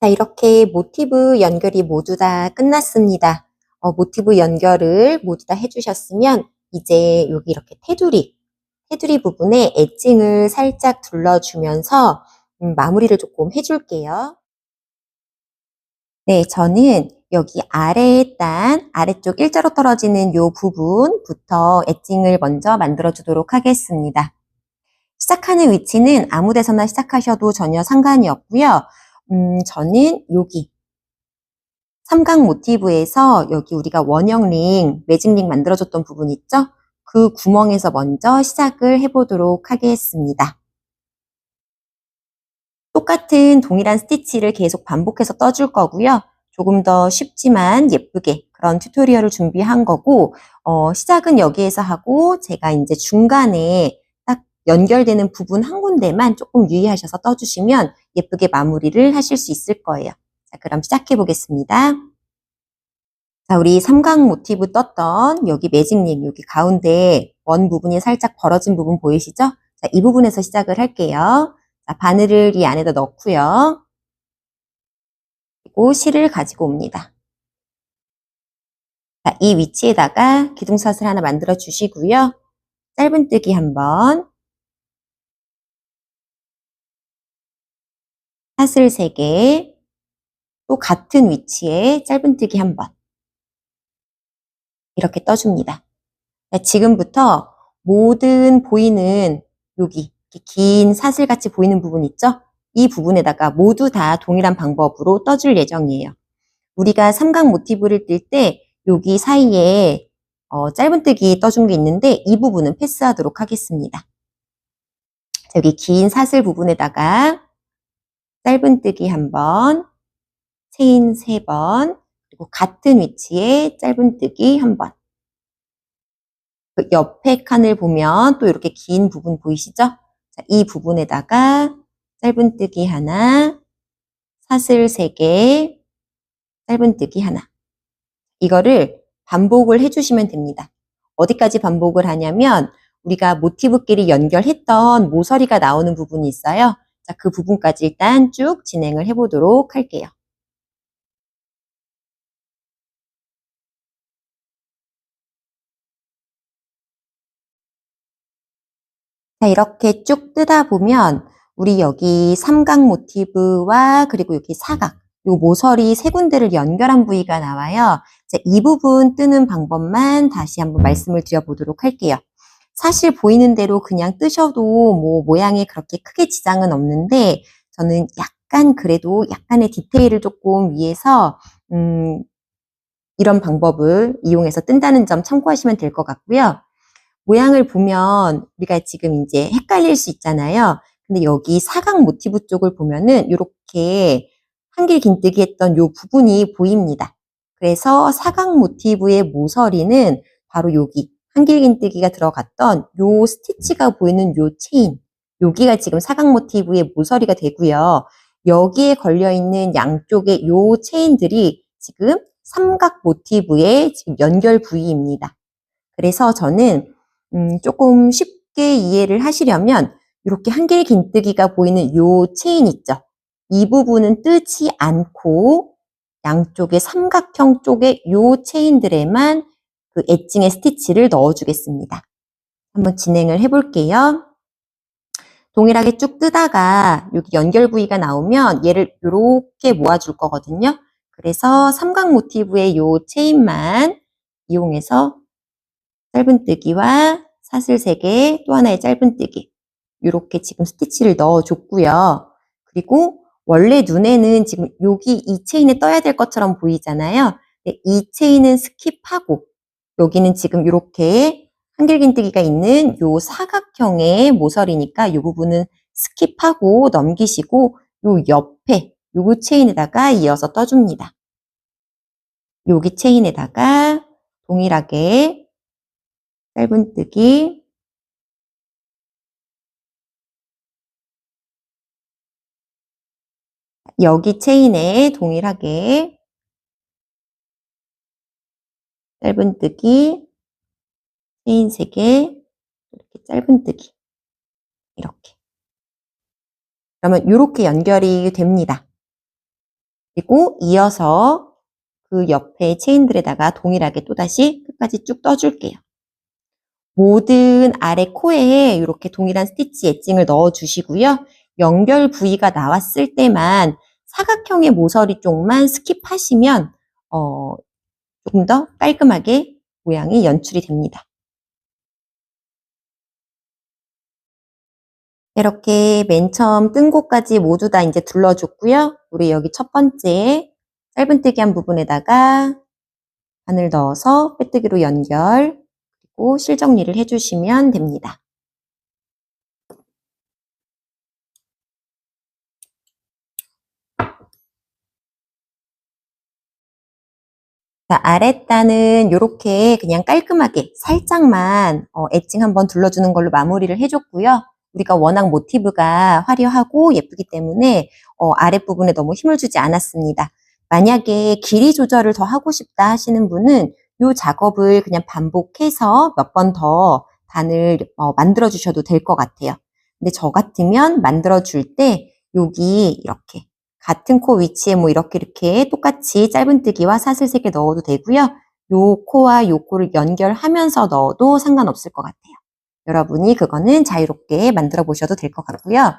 자, 이렇게 모티브 연결이 모두 다 끝났습니다. 어, 모티브 연결을 모두 다 해주셨으면 이제 여기 이렇게 테두리, 테두리 부분에 엣징을 살짝 둘러주면서 음, 마무리를 조금 해줄게요. 네, 저는 여기 아래에 딴 아래쪽 일자로 떨어지는 요 부분부터 엣징을 먼저 만들어 주도록 하겠습니다. 시작하는 위치는 아무 데서나 시작하셔도 전혀 상관이 없고요. 음, 저는 여기 삼각 모티브에서 여기 우리가 원형 링, 매직 링 만들어줬던 부분 있죠? 그 구멍에서 먼저 시작을 해보도록 하겠습니다. 똑같은 동일한 스티치를 계속 반복해서 떠줄 거고요. 조금 더 쉽지만 예쁘게 그런 튜토리얼을 준비한 거고 어, 시작은 여기에서 하고 제가 이제 중간에 딱 연결되는 부분 한 군데만 조금 유의하셔서 떠주시면 예쁘게 마무리를 하실 수 있을 거예요. 자, 그럼 시작해 보겠습니다. 자, 우리 삼각 모티브 떴던 여기 매직링 여기 가운데 원 부분이 살짝 벌어진 부분 보이시죠? 자, 이 부분에서 시작을 할게요. 자, 바늘을 이 안에다 넣고요. 그리고 실을 가지고 옵니다. 자, 이 위치에다가 기둥사슬 하나 만들어 주시고요. 짧은뜨기 한번 사슬 3개 또 같은 위치에 짧은뜨기 한번 이렇게 떠줍니다. 자, 지금부터 모든 보이는 여기 긴 사슬같이 보이는 부분 있죠? 이 부분에다가 모두 다 동일한 방법으로 떠줄 예정이에요. 우리가 삼각 모티브를 뜰 때 여기 사이에 어, 짧은뜨기 떠준 게 있는데 이 부분은 패스하도록 하겠습니다. 자, 여기 긴 사슬 부분에다가 짧은뜨기 한 번, 체인 세 번, 그리고 같은 위치에 짧은뜨기 한 번. 그 옆에 칸을 보면 또 이렇게 긴 부분 보이시죠? 자, 이 부분에다가 짧은뜨기 하나, 사슬 세 개, 짧은뜨기 하나. 이거를 반복을 해주시면 됩니다. 어디까지 반복을 하냐면 우리가 모티브끼리 연결했던 모서리가 나오는 부분이 있어요. 자, 그 부분까지 일단 쭉 진행을 해보도록 할게요. 자, 이렇게 쭉 뜨다 보면 우리 여기 삼각 모티브와 그리고 여기 사각, 요 모서리 세 군데를 연결한 부위가 나와요. 자, 이 부분 뜨는 방법만 다시 한번 말씀을 드려보도록 할게요. 사실 보이는 대로 그냥 뜨셔도 뭐 모양에 그렇게 크게 지장은 없는데 저는 약간 그래도 약간의 디테일을 조금 위해서 음, 이런 방법을 이용해서 뜬다는 점 참고하시면 될 것 같고요. 모양을 보면 우리가 지금 이제 헷갈릴 수 있잖아요. 근데 여기 사각 모티브 쪽을 보면은 이렇게 한길 긴뜨기 했던 요 부분이 보입니다. 그래서 사각 모티브의 모서리는 바로 여기 한길 긴뜨기가 들어갔던 요 스티치가 보이는 요 체인 여기가 지금 사각 모티브의 모서리가 되고요. 여기에 걸려있는 양쪽의 요 체인들이 지금 삼각 모티브의 지금 연결 부위입니다. 그래서 저는 음, 조금 쉽게 이해를 하시려면 이렇게 한길 긴뜨기가 보이는 요 체인 있죠. 이 부분은 뜨지 않고 양쪽의 삼각형 쪽의 요 체인들에만 그 엣징의 스티치를 넣어주겠습니다. 한번 진행을 해볼게요. 동일하게 쭉 뜨다가 여기 연결 부위가 나오면 얘를 이렇게 모아줄 거거든요. 그래서 삼각 모티브의 요 체인만 이용해서 짧은뜨기와 사슬 3개, 또 하나의 짧은뜨기 이렇게 지금 스티치를 넣어줬고요. 그리고 원래 눈에는 지금 여기 이 체인에 떠야 될 것처럼 보이잖아요. 이 체인은 스킵하고 여기는 지금 이렇게 한길긴뜨기가 있는 요 사각형의 모서리니까 이 부분은 스킵하고 넘기시고 요 옆에 요 체인에다가 이어서 떠줍니다. 여기 체인에다가 동일하게 짧은뜨기 여기 체인에 동일하게 짧은뜨기 체인 3개 이렇게 짧은뜨기 이렇게 그러면 이렇게 연결이 됩니다. 그리고 이어서 그 옆에 체인들에다가 동일하게 또다시 끝까지 쭉 떠줄게요. 모든 아래 코에 이렇게 동일한 스티치 엣징을 넣어주시고요. 연결 부위가 나왔을 때만 사각형의 모서리 쪽만 스킵하시면 어, 조금 더 깔끔하게 모양이 연출이 됩니다. 이렇게 맨 처음 뜬 곳까지 모두 다 이제 둘러줬고요. 우리 여기 첫 번째 짧은뜨기 한 부분에다가 바늘 넣어서 빼뜨기로 연결 그리고 실정리를 해주시면 됩니다. 아랫단은 이렇게 그냥 깔끔하게 살짝만 어, 엣징 한번 둘러주는 걸로 마무리를 해줬고요. 우리가 워낙 모티브가 화려하고 예쁘기 때문에 어, 아랫부분에 너무 힘을 주지 않았습니다. 만약에 길이 조절을 더 하고 싶다 하시는 분은 이 작업을 그냥 반복해서 몇 번 더 반을 어, 만들어 주셔도 될 것 같아요. 근데 저 같으면 만들어 줄 때 여기 이렇게 같은 코 위치에 뭐 이렇게 이렇게 똑같이 짧은뜨기와 사슬색에 넣어도 되고요. 요 코와 요 코를 연결하면서 넣어도 상관없을 것 같아요. 여러분이 그거는 자유롭게 만들어 보셔도 될 것 같고요.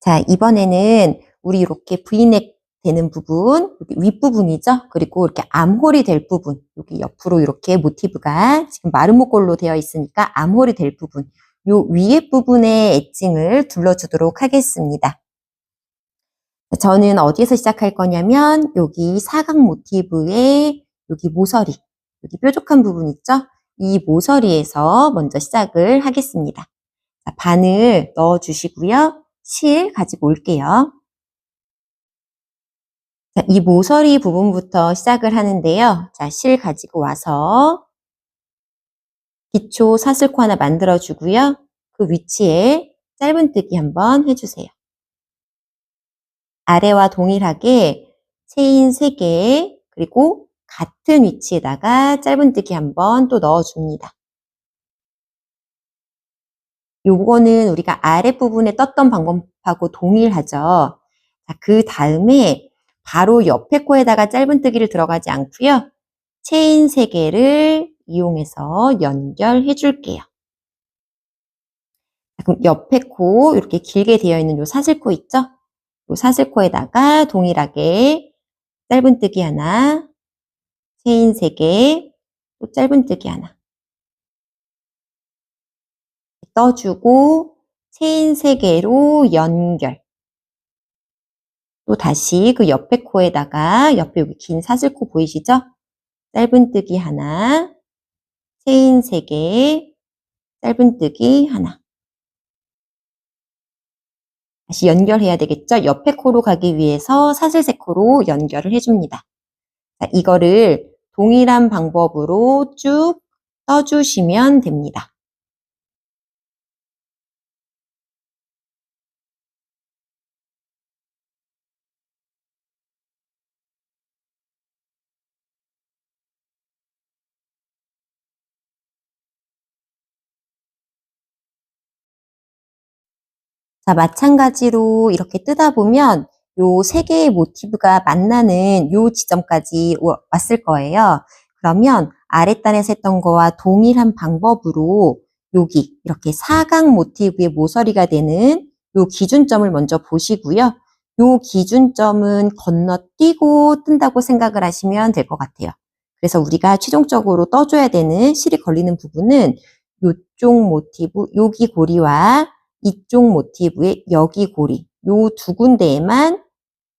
자, 이번에는 우리 이렇게 브이넥 되는 부분, 윗부분이죠. 그리고 이렇게 암홀이 될 부분, 여기 옆으로 이렇게 모티브가 지금 마르모꼴로 되어 있으니까 암홀이 될 부분, 요 위에 부분에 엣징을 둘러주도록 하겠습니다. 저는 어디에서 시작할 거냐면 여기 사각 모티브의 여기 모서리, 여기 뾰족한 부분 있죠? 이 모서리에서 먼저 시작을 하겠습니다. 자, 바늘 넣어주시고요. 실 가지고 올게요. 자, 이 모서리 부분부터 시작을 하는데요. 자, 실 가지고 와서 기초 사슬코 하나 만들어주고요. 그 위치에 짧은뜨기 한번 해주세요. 아래와 동일하게 체인 3개 그리고 같은 위치에다가 짧은뜨기 한번 또 넣어줍니다. 요거는 우리가 아랫부분에 떴던 방법하고 동일하죠. 자, 그 다음에 바로 옆에 코에다가 짧은뜨기를 들어가지 않고요. 체인 3개를 이용해서 연결해 줄게요. 그럼 옆에 코 이렇게 길게 되어 있는 요 사슬코 있죠? 요 사슬코에다가 동일하게 짧은뜨기 하나, 체인 3개, 또 짧은뜨기 하나. 떠주고 체인 3개로 연결. 또 다시 그 옆에 코에다가 옆에 여기 긴 사슬코 보이시죠? 짧은뜨기 하나, 체인 3개, 짧은뜨기 하나. 다시 연결해야 되겠죠? 옆에 코로 가기 위해서 사슬세 코로 연결을 해줍니다. 자, 이거를 동일한 방법으로 쭉 떠주시면 됩니다. 자, 마찬가지로 이렇게 뜨다 보면 요 세 개의 모티브가 만나는 요 지점까지 왔을 거예요. 그러면 아랫단에서 했던 거와 동일한 방법으로 여기 이렇게 사각 모티브의 모서리가 되는 요 기준점을 먼저 보시고요. 요 기준점은 건너뛰고 뜬다고 생각을 하시면 될 것 같아요. 그래서 우리가 최종적으로 떠줘야 되는 실이 걸리는 부분은 요쪽 모티브, 여기 고리와 이쪽 모티브의 여기 고리, 요 두 군데에만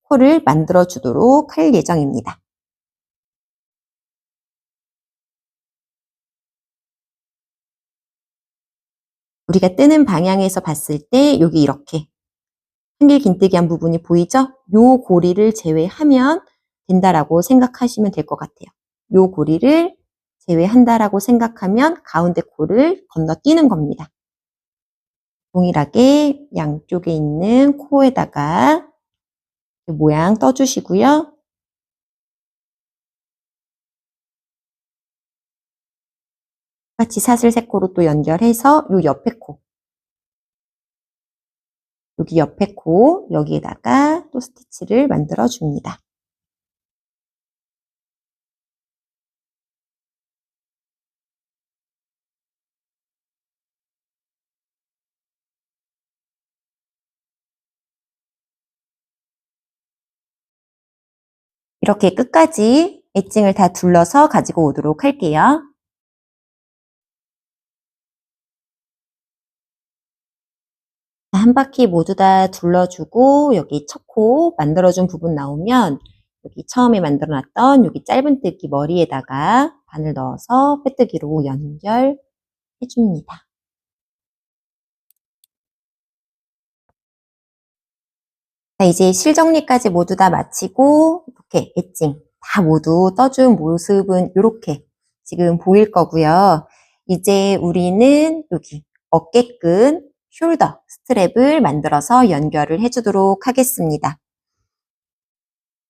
코를 만들어 주도록 할 예정입니다. 우리가 뜨는 방향에서 봤을 때 여기 이렇게 한길 긴뜨기 한 부분이 보이죠? 요 고리를 제외하면 된다라고 생각하시면 될 것 같아요. 요 고리를 제외한다라고 생각하면 가운데 코를 건너뛰는 겁니다. 동일하게 양쪽에 있는 코에다가 모양 떠주시고요. 같이 사슬 세 코로 또 연결해서 요 옆에 코 여기 옆에 코, 여기에다가 또 스티치를 만들어 줍니다. 이렇게 끝까지 엣징을 다 둘러서 가지고 오도록 할게요. 한 바퀴 모두 다 둘러주고 여기 첫 코 만들어준 부분 나오면 여기 처음에 만들어놨던 여기 짧은 뜨기 머리에다가 바늘 넣어서 빼뜨기로 연결해줍니다. 자, 이제 실정리까지 모두 다 마치고 이렇게 엣징 다 모두 떠준 모습은 이렇게 지금 보일 거고요. 이제 우리는 여기 어깨끈 숄더 스트랩을 만들어서 연결을 해주도록 하겠습니다.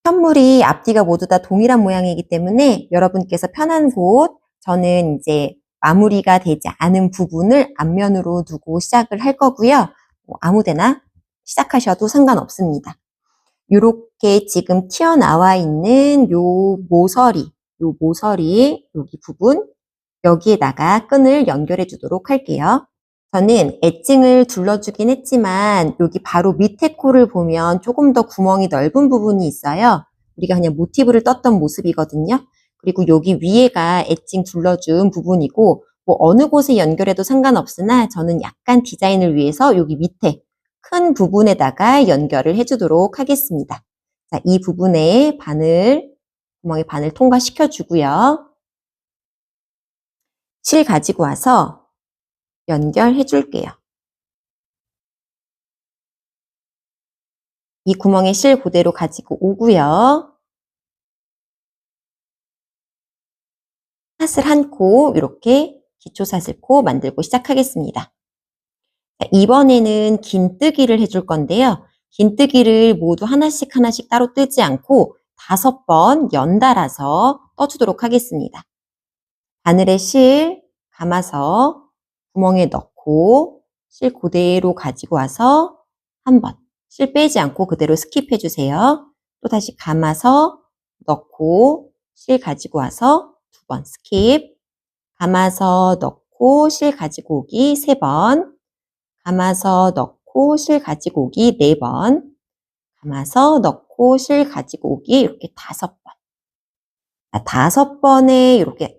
현물이 앞뒤가 모두 다 동일한 모양이기 때문에 여러분께서 편한 곳, 저는 이제 마무리가 되지 않은 부분을 앞면으로 두고 시작을 할 거고요. 뭐 아무데나 시작하셔도 상관없습니다. 이렇게 지금 튀어나와 있는 요 모서리, 요 모서리 여기 부분 여기에다가 끈을 연결해 주도록 할게요. 저는 엣징을 둘러주긴 했지만 여기 바로 밑에 코를 보면 조금 더 구멍이 넓은 부분이 있어요. 우리가 그냥 모티브를 떴던 모습이거든요. 그리고 여기 위에가 엣징 둘러준 부분이고 뭐 어느 곳에 연결해도 상관없으나 저는 약간 디자인을 위해서 여기 밑에 큰 부분에다가 연결을 해주도록 하겠습니다. 자, 이 부분에 바늘, 구멍에 바늘 통과시켜 주고요. 실 가지고 와서 연결해 줄게요. 이 구멍에 실 그대로 가지고 오고요. 사슬 한코 이렇게 기초 사슬코 만들고 시작하겠습니다. 이번에는 긴뜨기를 해줄 건데요. 긴뜨기를 모두 하나씩 하나씩 따로 뜨지 않고 다섯 번 연달아서 떠주도록 하겠습니다. 바늘에 실 감아서 구멍에 넣고 실 그대로 가지고 와서 한 번, 실 빼지 않고 그대로 스킵해 주세요. 또 다시 감아서 넣고 실 가지고 와서 두 번 스킵, 감아서 넣고 실 가지고 오기 세 번, 감아서 넣고 실 가지고 오기 네 번, 감아서 넣고 실 가지고 오기 이렇게 다섯 번. 다섯 번에 이렇게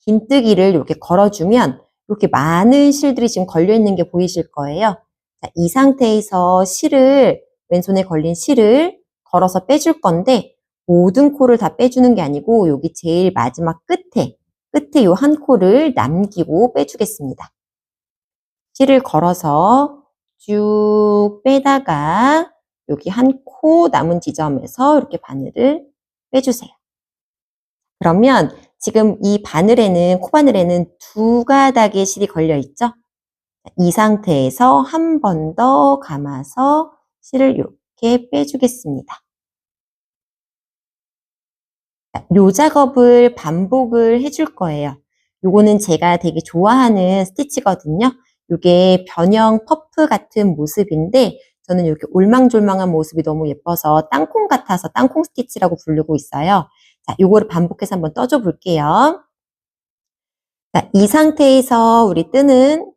긴뜨기를 이렇게 걸어주면 이렇게 많은 실들이 지금 걸려 있는 게 보이실 거예요. 자, 이 상태에서 실을 왼손에 걸린 실을 걸어서 빼줄 건데 모든 코를 다 빼주는 게 아니고 여기 제일 마지막 끝에 끝에 요 한 코를 남기고 빼주겠습니다. 실을 걸어서 쭉 빼다가 여기 한 코 남은 지점에서 이렇게 바늘을 빼주세요. 그러면 지금 이 바늘에는, 코바늘에는 두 가닥의 실이 걸려 있죠? 이 상태에서 한 번 더 감아서 실을 이렇게 빼주겠습니다. 요 작업을 반복을 해줄 거예요. 요거는 제가 되게 좋아하는 스티치거든요. 요게 변형 퍼프 같은 모습인데 저는 이렇게 올망졸망한 모습이 너무 예뻐서 땅콩 같아서 땅콩 스티치라고 부르고 있어요. 자, 요거를 반복해서 한번 떠줘 볼게요. 자, 이 상태에서 우리 뜨는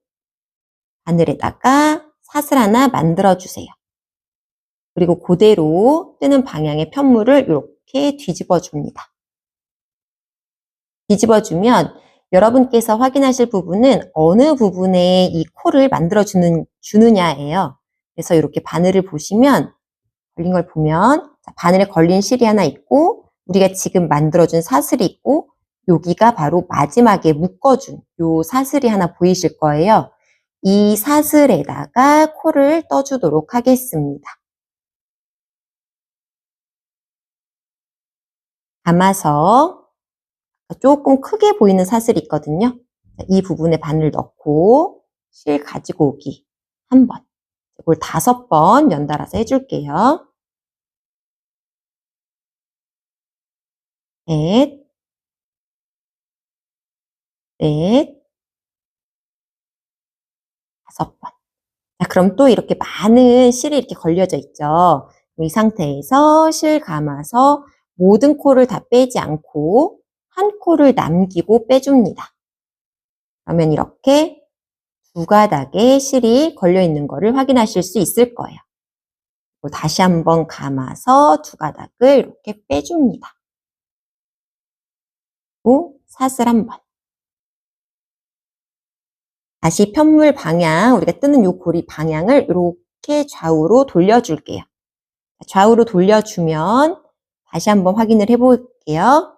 바늘에다가 사슬 하나 만들어 주세요. 그리고 그대로 뜨는 방향의 편물을 이렇게 뒤집어 줍니다. 뒤집어 주면 여러분께서 확인하실 부분은 어느 부분에 이 코를 만들어 주는, 주느냐예요. 그래서 이렇게 바늘을 보시면 걸린 걸 보면 바늘에 걸린 실이 하나 있고 우리가 지금 만들어준 사슬이 있고 여기가 바로 마지막에 묶어준 요 사슬이 하나 보이실 거예요. 이 사슬에다가 코를 떠주도록 하겠습니다. 감아서 조금 크게 보이는 사슬이 있거든요. 이 부분에 바늘 넣고 실 가지고 오기 한 번. 이걸 다섯 번 연달아서 해줄게요. 넷, 넷, 다섯 번. 자, 그럼 또 이렇게 많은 실이 이렇게 걸려져 있죠. 이 상태에서 실 감아서 모든 코를 다 빼지 않고 한 코를 남기고 빼줍니다. 그러면 이렇게 두 가닥의 실이 걸려 있는 것을 확인하실 수 있을 거예요. 다시 한번 감아서 두 가닥을 이렇게 빼줍니다. 그리고 사슬 한 번. 다시 편물 방향, 우리가 뜨는 요 고리 방향을 이렇게 좌우로 돌려줄게요. 좌우로 돌려주면 다시 한번 확인을 해볼게요.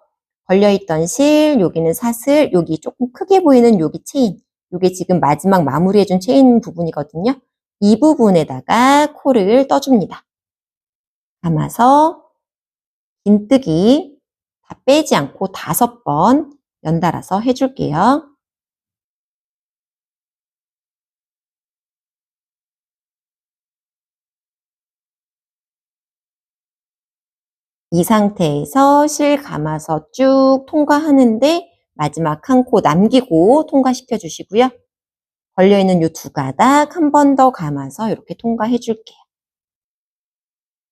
걸려있던 실, 여기는 사슬, 여기 조금 크게 보이는 여기 체인. 이게 지금 마지막 마무리해준 체인 부분이거든요. 이 부분에다가 코를 떠줍니다. 감아서 긴뜨기 다 빼지 않고 다섯 번 연달아서 해줄게요. 이 상태에서 실 감아서 쭉 통과하는데 마지막 한 코 남기고 통과시켜 주시고요. 걸려있는 이 두 가닥 한 번 더 감아서 이렇게 통과해 줄게요.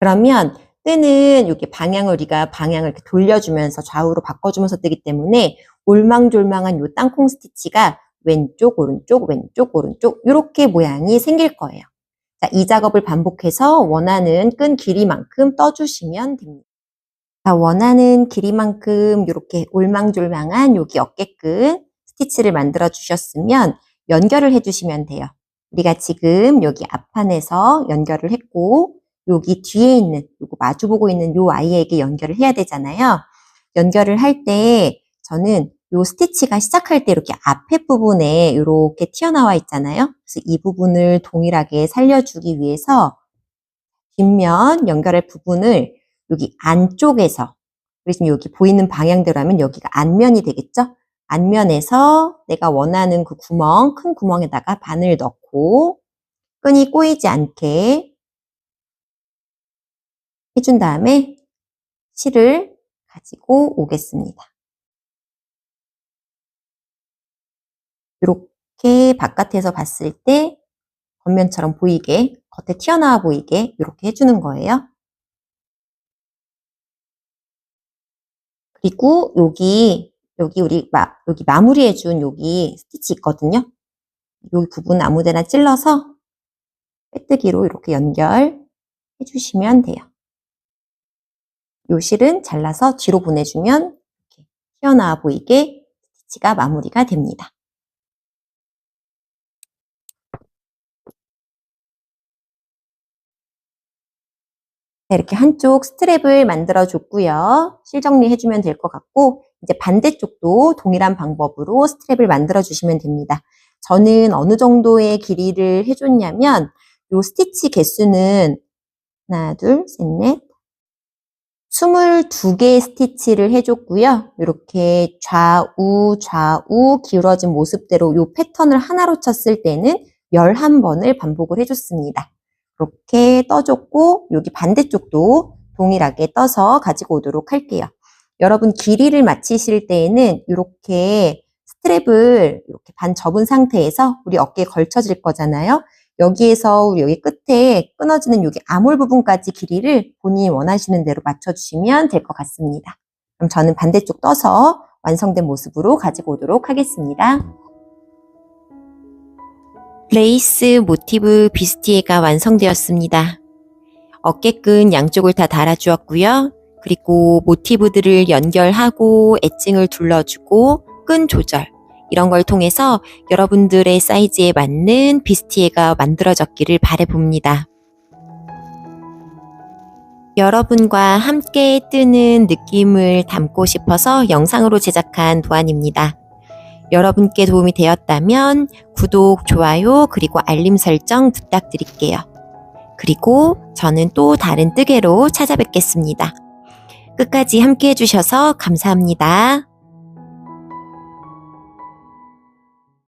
그러면 뜨는 이렇게 방향을 우리가 방향을 이렇게 돌려주면서 좌우로 바꿔주면서 뜨기 때문에 올망졸망한 이 땅콩 스티치가 왼쪽, 오른쪽, 왼쪽, 오른쪽 이렇게 모양이 생길 거예요. 자, 이 작업을 반복해서 원하는 끈 길이만큼 떠주시면 됩니다. 자, 원하는 길이만큼 이렇게 올망졸망한 여기 어깨끈 스티치를 만들어 주셨으면 연결을 해주시면 돼요. 우리가 지금 여기 앞판에서 연결을 했고 여기 뒤에 있는 요거 마주 보고 있는 요 아이에게 연결을 해야 되잖아요. 연결을 할 때 저는 요 스티치가 시작할 때 이렇게 앞에 부분에 이렇게 튀어나와 있잖아요. 그래서 이 부분을 동일하게 살려주기 위해서 뒷면 연결할 부분을 여기 안쪽에서 그래서 여기 보이는 방향대로 하면 여기가 안면이 되겠죠? 안면에서 내가 원하는 그 구멍, 큰 구멍에다가 바늘 넣고 끈이 꼬이지 않게 해준 다음에 실을 가지고 오겠습니다. 이렇게 바깥에서 봤을 때 겉면처럼 보이게, 겉에 튀어나와 보이게 이렇게 해주는 거예요. 그리고 여기, 여기 우리 마, 여기 마무리해 준 여기 스티치 있거든요. 이 부분 아무데나 찔러서 빼뜨기로 이렇게 연결해 주시면 돼요. 요 실은 잘라서 뒤로 보내주면 이렇게 튀어나와 보이게 스티치가 마무리가 됩니다. 이렇게 한쪽 스트랩을 만들어 줬고요. 실 정리 해 주면 될 것 같고 이제 반대쪽도 동일한 방법으로 스트랩을 만들어 주시면 됩니다. 저는 어느 정도의 길이를 해줬냐면 요 스티치 개수는 하나, 둘, 셋, 넷, 22개의 스티치를 해줬고요. 이렇게 좌우, 좌우 기울어진 모습대로 요 패턴을 하나로 쳤을 때는 11번을 반복을 해줬습니다. 이렇게 떠줬고 여기 반대쪽도 동일하게 떠서 가지고 오도록 할게요. 여러분 길이를 맞추실 때에는 이렇게 스트랩을 이렇게 반 접은 상태에서 우리 어깨에 걸쳐질 거잖아요. 여기에서 우리 여기 끝에 끊어지는 여기 암홀 부분까지 길이를 본인이 원하시는 대로 맞춰주시면 될 것 같습니다. 그럼 저는 반대쪽 떠서 완성된 모습으로 가지고 오도록 하겠습니다. 레이스 모티브 비스티에가 완성되었습니다. 어깨끈 양쪽을 다 달아주었고요. 그리고 모티브들을 연결하고 애칭을 둘러주고 끈 조절 이런 걸 통해서 여러분들의 사이즈에 맞는 비스티에가 만들어졌기를 바래봅니다. 여러분과 함께 뜨는 느낌을 담고 싶어서 영상으로 제작한 도안입니다. 여러분께 도움이 되었다면 구독, 좋아요, 그리고 알림 설정 부탁드릴게요. 그리고 저는 또 다른 뜨개로 찾아뵙겠습니다. 끝까지 함께 해주셔서 감사합니다.